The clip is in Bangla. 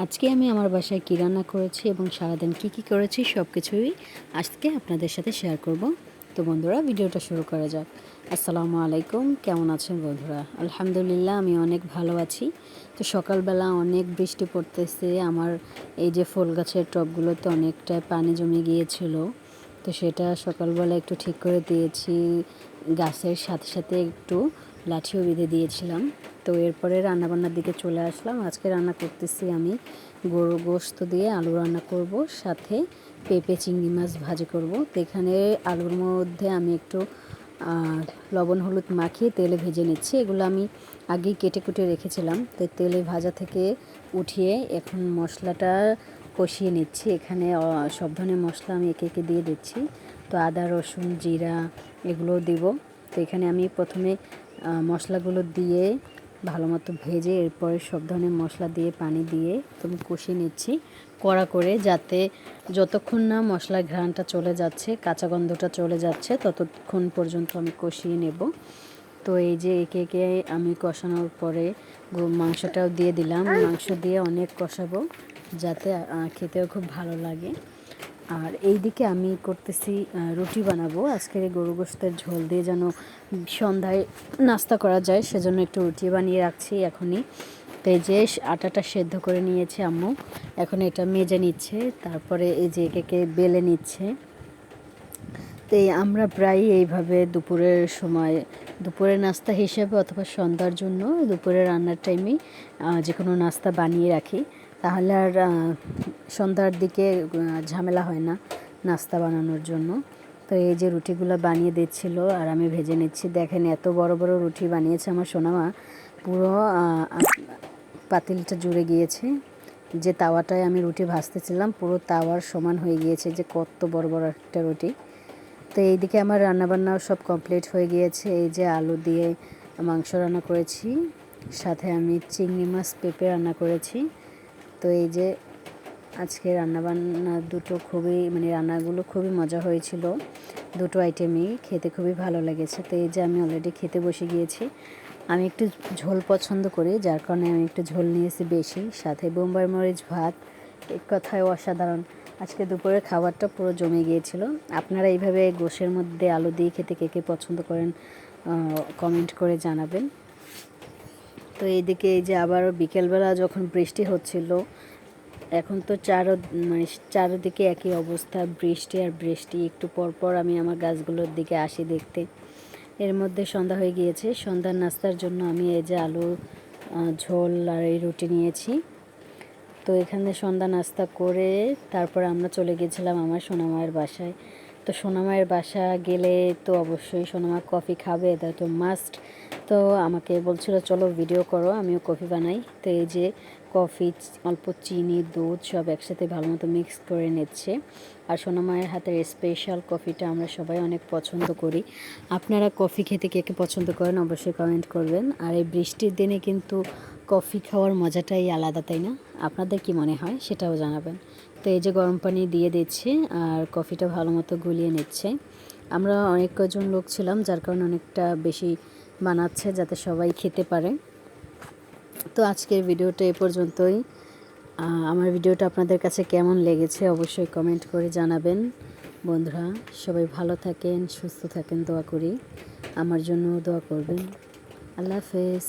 আজকে আমি আমার বাসায় কী রান্না করেছি এবং সারাদিন কী কী করেছি সব কিছুই আজকে আপনাদের সাথে শেয়ার করব। তো বন্ধুরা, ভিডিওটা শুরু করা যাক। আসসালামু আলাইকুম, কেমন আছেন বন্ধুরা? আলহামদুলিল্লাহ, আমি অনেক ভালো আছি। তো সকালবেলা অনেক বৃষ্টি পড়তেছে, আমার এই যে ফুল গাছের টবগুলোতে অনেকটা পানি জমে গিয়েছিল। তো সেটা সকালবেলা একটু ঠিক করে দিয়েছি, গাছের সাথে সাথে একটু লাঠিও বেঁধে দিয়েছিলাম। তো এরপরে রান্নাবান্নার দিকে চলে আসলাম। আজকে রান্না করতেছি আমি গরু গোস্ত দিয়ে আলু রান্না করব, সাথে পেঁপে চিংড়ি মাছ ভাজি করব। তো এখানে আলুর মধ্যে আমি একটু লবণ হলুদ মাখিয়ে তেলে ভেজে নিচ্ছি। এগুলো আমি আগেই কেটে কুটে রেখেছিলাম। তো তেলে ভাজা থেকে উঠিয়ে এখন মশলাটা কষিয়ে নিচ্ছি। এখানে সব ধরনের মশলা আমি একে একে দিয়ে দিচ্ছি। তো আদা, রসুন, জিরা এগুলো দিব। তো এখানে আমি প্রথমে মশলাগুলো দিয়ে ভালো মতো ভেজে এরপরে সব ধরনের মশলা দিয়ে, পানি দিয়ে তুমি কষিয়ে নিচ্ছি কড়া করে যাতে যতক্ষণ না মশলার ঘ্রাণটা চলে যাচ্ছে, কাঁচা গন্ধটা চলে যাচ্ছে, ততক্ষণ পর্যন্ত আমি কষিয়ে নেব। তো এই যে একে একে আমি কষানোর পরে মাংসটাও দিয়ে দিলাম। মাংস দিয়ে অনেক কষাবো যাতে খেতেও খুব ভালো লাগে। আর এই দিকে আমি করতেছি রুটি বানাবো। আজকের গরু গোস্তের ঝোল দিয়ে যেন সন্ধ্যায় নাস্তা করা যায়, সেজন্য একটু রুটি বানিয়ে রাখছি এখনই। তো যে আটাটা সেদ্ধ করে নিয়েছে আম্মু, এখন এটা মেজে নিচ্ছে, তারপরে এই যে একে বেলে নিচ্ছে। তো আমরা প্রায় এইভাবে দুপুরের সময়, দুপুরের নাস্তা হিসেবে অথবা সন্ধ্যার জন্য দুপুরের রান্নার টাইমেই যে কোনো নাস্তা বানিয়ে রাখি। তাহলে আর সন্ধ্যার দিকে ঝামেলা হয় না নাস্তা বানানোর জন্য। তো এই যে রুটিগুলো বানিয়ে দিচ্ছিল আর আমি ভেজে নিচ্ছি। দেখেন এত বড় বড় রুটি বানিয়েছে আমার সোনামা। পুরো পাতিলটা জুড়ে গিয়েছে। যে তাওয়াটায় আমি রুটি ভাজতেছিলাম, পুরো তাওয়ার সমান হয়ে গিয়েছে যে কত বড় বড় একটা রুটি। তো এইদিকে আমার রান্নাবান্নাও সব কমপ্লিট হয়ে গিয়েছে। এই যে আলু দিয়ে মাংস রান্না করেছি, সাথে আমি চিংড়ি মাছ পেঁপে রান্না করেছি। তো এই যে আজকে রান্নাবান্না দুটো খুবই মানে রান্নাগুলো খুবই মজা হয়েছিল দুটো আইটেমই খেতে খুবই ভালো লেগেছে। তো এই যে আমি অলরেডি খেতে বসে গিয়েছি। আমি একটু ঝোল পছন্দ করি, যার কারণে আমি একটু ঝোল নিয়েছি বেশি। সাথে বোম্বাই মরিচ ভাত এক কথায় অসাধারণ। আজকে দুপুরের খাবারটা পুরো জমে গিয়েছিল। আপনারা এইভাবে গোশের মধ্যে আলু দিয়ে খেতে কে কে পছন্দ করেন কমেন্ট করে জানাবেন। তো এইদিকে এই যে আবার বিকেলবেলা যখন বৃষ্টি হচ্ছিল, এখন তো চারো মানে চারোদিকে একই অবস্থা, বৃষ্টি আর বৃষ্টি। একটু পর পর আমি আমার গাছগুলোর দিকে আসি দেখতে। এর মধ্যে সন্ধ্যা হয়ে গিয়েছে। সন্ধ্যার নাস্তার জন্য আমি এই যে আলু ঝোল আর এই রুটি নিয়েছি। তো এখানে সন্ধ্যা নাস্তা করে তারপর আমরা চলে গেছিলাম আমার সোনামায়ের বাসায়। তো সোনামায়ের বাসা গেলে তো অবশ্যই সোনামা কফি খাবে, এটা তো মাস্ট তো আমাকে বলছিল, চলো ভিডিও করো, আমিও কফি বানাই। তো এই যে কফি, অল্প চিনি, দুধ, সব একসাথে ভালো মতো মিক্স করে নিচ্ছে। আর সোনামায়ের হাতের স্পেশাল কফিটা আমরা সবাই অনেক পছন্দ করি। আপনারা কফি খেতে কে কে পছন্দ করেন, অবশ্যই কমেন্ট করবেন। আর এই বৃষ্টির দিনে কিন্তু কফি খাওয়ার মজাটাই আলাদা, তাই না? আপনাদের কি মনে হয়? সেটাও জানাবেন। তো এই যে গরম পানি দিয়ে দিচ্ছে আর কফিটা ভালো মতো গুলিয়ে নিচ্ছে। আমরা অনেক কজন লোক ছিলাম, যার কারণে অনেকটা বেশি বানাচ্ছে যাতে সবাই খেতে পারে। তো আজকের ভিডিওটা এ পর্যন্তই। আমার ভিডিওটা আপনাদের কাছে কেমন লেগেছে অবশ্যই কমেন্ট করে জানাবেন। বন্ধুরা, সবাই ভালো থাকেন, সুস্থ থাকেন, দোয়া করি। আমার জন্য দোয়া করবেন। আল্লাহ হাফেজ।